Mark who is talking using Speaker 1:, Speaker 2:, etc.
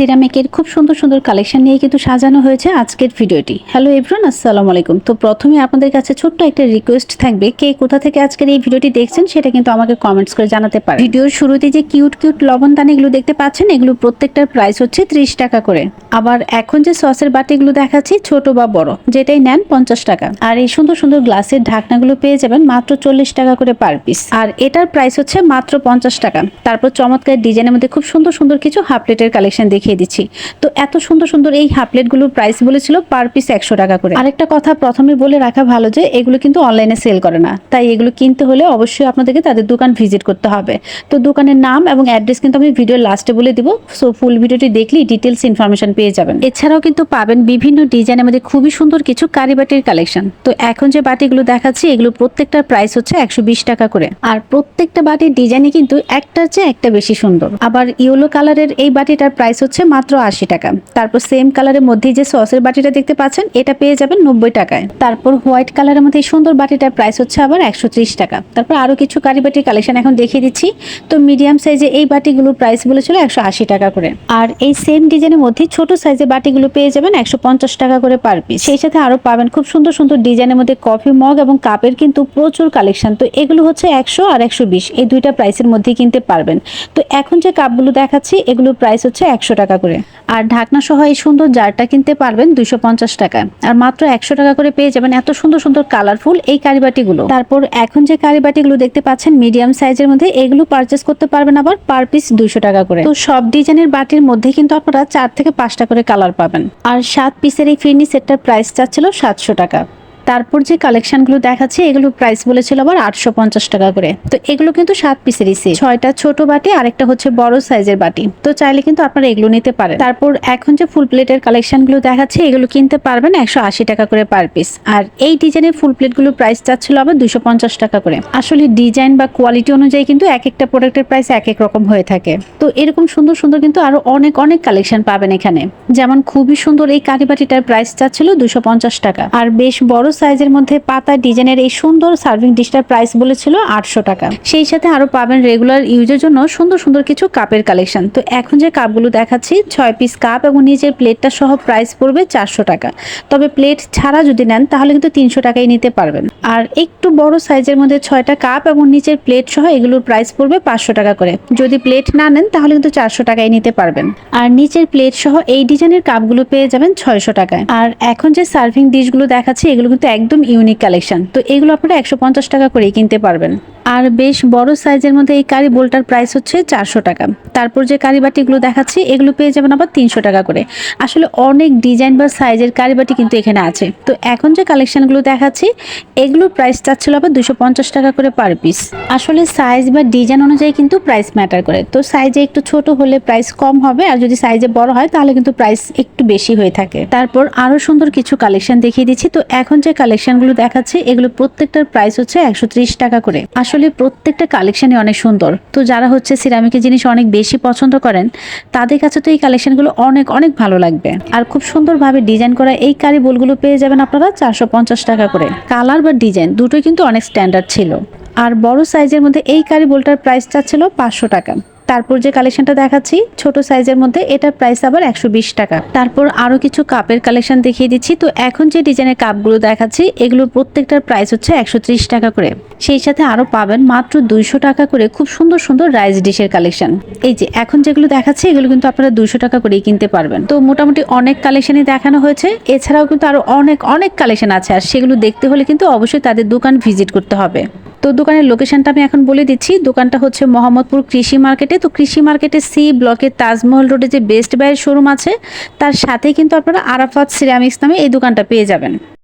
Speaker 1: সিরামিকের খুব সুন্দর সুন্দর কালেকশন নিয়ে কিন্তু সাজানো হয়েছে আজকের ভিডিওটি। হ্যালো এভরান আসসালামু আলাইকুম। তো প্রথমে আপনাদের কাছে ছোট্ট একটা রিকোয়েস্ট থাকবে, কে কোথা থেকে আজকের এই ভিডিওটি দেখছেন সেটা কিন্তু আমাকে কমেন্টস করে জানাতে পারে ভিডিওর শুরুতে যে কিউট কিউট লবণ দানা এগুলো দেখতে পাচ্ছেন, এগুলো প্রত্যেকটার প্রাইস হচ্ছে ত্রিশ টাকা করে। আবার এখন যে সসের বাটিগুলো দেখাচ্ছি, ছোট বা বড়, যেটাই নেন পঞ্চাশ টাকা। আর এই সুন্দর সুন্দর গ্লাসের ঢাকনাগুলো পেয়ে যাবেন মাত্র চল্লিশ টাকা করে পার পিস আর এটার প্রাইস হচ্ছে মাত্র পঞ্চাশ টাকা। তারপর চমৎকার ডিজাইনের মধ্যে খুব সুন্দর সুন্দর কিছু হাফ প্লেটের কালেকশন দেখিয়ে দিচ্ছি। তো এত সুন্দর সুন্দর এই হাফ প্লেটগুলোর প্রাইস বলেছিল পার পিস একশো টাকা করে। আরেকটা কথা প্রথমে বলে রাখা ভালো যে, এগুলো কিন্তু অনলাইনে সেল করে না। তাই এগুলো কিনতে হলে অবশ্যই আপনাদেরকে তাদের দোকান ভিজিট করতে হবে। তো দোকানের নাম এবং অ্যাড্রেস কিন্তু আমি ভিডিওর লাস্টে বলে দিব। সো ফুল ভিডিওটি দেখলেই ডিটেলস ইনফরমেশন পেয়ে যাবেন। এছাড়াও কিন্তু পাবেন বিভিন্ন ডিজাইনের মধ্যে খুবই সুন্দর কিছু কারিবাটির কালেকশন তো এখন যে বাটিগুলো দেখাচ্ছি, এগুলো প্রত্যেকটার প্রাইস হচ্ছে একশো বিশ টাকা করে। আর প্রত্যেকটা বাটির ডিজাইনই কিন্তু একটার চেয়ে একটা বেশি সুন্দর। আবার ইয়েলো কালারের এই বাটিটার প্রাইস হচ্ছে মাত্র আশি টাকা। তারপর সেম কালারের মধ্যেই যে সসের বাটিটা দেখতে পাচ্ছেন, এটা পেয়ে যাবেন নব্বই টাকায়। তারপর হোয়াইট কালারের মধ্যে সুন্দর বাটিটার প্রাইস হচ্ছে আবার একশো টাকা। তারপর আরও কিছু কারি বাটির কালেকশন এখন দেখিয়ে দিচ্ছি। তো মিডিয়াম সাইজে এই বাটিগুলোর প্রাইস বলেছিল একশো আশি টাকা করে। আর এই সেম ডিজাইনের মধ্যে ছোট সাইজের বাটিগুলো পেয়ে যাবেন একশো পঞ্চাশ টাকা করে পার পিস সেই সাথে আরও পাবেন খুব সুন্দর সুন্দর ডিজাইনের মধ্যে কফি মগ এবং কাপের কিন্তু প্রচুর কালেকশন তো এগুলো হচ্ছে একশো আর একশো বিশ। এই দুইটা প্রাইসের মধ্যেই কিনতে পারবেন। তো এখন যে কাপগুলো দেখাচ্ছি, এগুলোর প্রাইস হচ্ছে একশো টাকা করে। আর ঢাকনা সহ এই সুন্দর জারটা কিনতে পারবেন দুইশো পঞ্চাশ টাকা আর মাত্র একশো টাকা করে পেয়ে যাবেন এত সুন্দর সুন্দর কালারফুল এই কারিবাটিগুলো। তারপর এখন যে কারিবাটিগুলো দেখতে পাচ্ছেন মিডিয়াম সাইজের মধ্যে, এগুলো পারচেস করতে পারবেন আবার পার পিস দুইশো টাকা করে। তো সব ডিজাইনের বাটির মধ্যে কিন্তু আপনারা চার থেকে পাঁচটা করে কালার পাবেন। আর সাত পিসের এই ফিরনি সেটটার প্রাইস চাচ্ছিল সাতশো টাকা। তারপর যে কালেকশনগুলো দেখাচ্ছে, এগুলো প্রাইস বলেছিল আবার আটশো পঞ্চাশ টাকা করে। তো এগুলো কিন্তু সাত পিসেরই সেট ছয়টা ছোট বাটি আর একটা হচ্ছে বড় সাইজের বাটি। তো চাইলে কিন্তু আপনারা এগুলো নিতে পারেন। তারপর এখন যে ফুল প্লেটের কালেকশনগুলো দেখাচ্ছে, এগুলো কিনতে পারবেন একশো আশি টাকা করে পার পিস আর এই ডিজাইনের ফুল প্লেটগুলো প্রাইস চাচ্ছিল আবার দুশো পঞ্চাশ টাকা করে। আসলে ডিজাইন বা কোয়ালিটি অনুযায়ী কিন্তু এক একটা প্রোডাক্টের প্রাইস এক এক রকম হয়ে থাকে। তো এরকম সুন্দর সুন্দর কিন্তু আরও অনেক অনেক কালেকশন পাবেন এখানে। যেমন খুবই সুন্দর এই কারিবাটিটার প্রাইস চাচ্ছিল দুশো পঞ্চাশ টাকা। আর বেশ বড় সাইজের মধ্যে পাতা ডিজাইনের এই সুন্দর সার্ভিং ডিশটার প্রাইস বলেছিল আটশো টাকা। সেই সাথে আরও পাবেন রেগুলার ইউজের জন্য সুন্দর সুন্দর কিছু কাপের কালেকশন। তো এখন যে কাপগুলো দেখাচ্ছি, ছয় পিস কাপ এবং নিচের প্লেটটা সহ প্রাইস পড়বে চারশো টাকা। তবে প্লেট ছাড়া যদি নেন, তাহলে কিন্তু তিনশো টাকাই নিতে পারবেন। আর একটু বড় সাইজের মধ্যে ছয়টা কাপ এবং নিচের প্লেট সহ এগুলোর প্রাইস পড়বে পাঁচশো টাকা করে। যদি প্লেট না নেন, তাহলে কিন্তু চারশো টাকায় নিতে পারবেন। আর নিচের প্লেট সহ এই ডিজাইনের কাপগুলো পেয়ে যাবেন ছয়শো টাকায়। আর এখন যে সার্ভিং ডিশগুলো দেখাচ্ছি, এগুলো কিন্তু একদম ইউনিক কালেকশন তো এগুলো আপনারা একশো পঞ্চাশ টাকা করেই কিনতে পারবেন। আর বেশ বড় সাইজের মধ্যে এই কারি বোলটার প্রাইস হচ্ছে চারশো টাকা। তারপর যে কারি বাটিগুলো দেখাচ্ছি, এগুলো পেয়ে যাবেন আবার তিনশো টাকা করে। আসলে অনেক ডিজাইন বা সাইজের কারি বাটি কিন্তু এখানে আছে। তো এখন যে কালেকশানগুলো দেখাচ্ছি এগুলোর প্রাইস চাচ্ছিল আবার দুশো টাকা করে পার পিস আসলে সাইজ বা ডিজাইন অনুযায়ী কিন্তু প্রাইস ম্যাটার করে। তো সাইজে একটু ছোট হলে প্রাইস কম হবে, আর যদি সাইজে বড় হয়, তাহলে কিন্তু প্রাইস একটু বেশি হয়ে থাকে। তারপর আরও সুন্দর কিছু কালেকশন দেখিয়ে দিচ্ছি। তো এখন যে কালেকশনগুলো দেখাচ্ছে, এগুলো প্রত্যেকটার প্রাইস হচ্ছে একশো ত্রিশ টাকা করে। আসলে প্রত্যেকটা কালেকশানই অনেক সুন্দর। তো যারা হচ্ছে সিরামিকের জিনিস অনেক বেশি পছন্দ করেন, তাদের কাছে তো এই কালেকশানগুলো অনেক অনেক ভালো লাগবে। আর খুব সুন্দরভাবে ডিজাইন করা এই কারি বোলগুলো পেয়ে যাবেন আপনারা চারশো পঞ্চাশ টাকা করে। কালার বা ডিজাইন দুটোই কিন্তু অনেক স্ট্যান্ডার্ড ছিল। আর বড় সাইজের মধ্যে এই কারি বোলটার প্রাইসটা ছিল পাঁচশো টাকা। তারপর যে কালেকশনটা দেখাচ্ছি, ছোট সাইজের মধ্যে এটার প্রাইস আবার একশো বিশ টাকা। তারপর আরও কিছু কাপের কালেকশন দেখিয়ে দিচ্ছি। তো এখন যে ডিজাইনের কাপগুলো দেখাচ্ছি, এগুলোর প্রত্যেকটার প্রাইস হচ্ছে একশো টাকা করে। সেই সাথে আরও পাবেন মাত্র দুইশো টাকা করে খুব সুন্দর সুন্দর রাইস ডিশের কালেকশন এই যে, এখন যেগুলো দেখাচ্ছি, এগুলো কিন্তু আপনারা দুইশো টাকা করেই কিনতে পারবেন। তো মোটামুটি অনেক কালেকশনই দেখানো হয়েছে। এছাড়াও কিন্তু আরও অনেক অনেক কালেকশন আছে। আর সেগুলো দেখতে হলে কিন্তু অবশ্যই তাদের দোকান ভিজিট করতে হবে। তো দোকানের লোকেশনটা আমি এখন বলে দিচ্ছি। দোকানটা হচ্ছে মোহাম্মদপুর কৃষি মার্কেটে। তো কৃষি মার্কেটে সি ব্লকে তাজমহল রোডে যে বেস্ট বাইয়ের শোরুম আছে, তার সাথে কিন্তু আপনারা আরাফাত সিরামিক্স নামে এই দোকানটা পেয়ে যাবেন।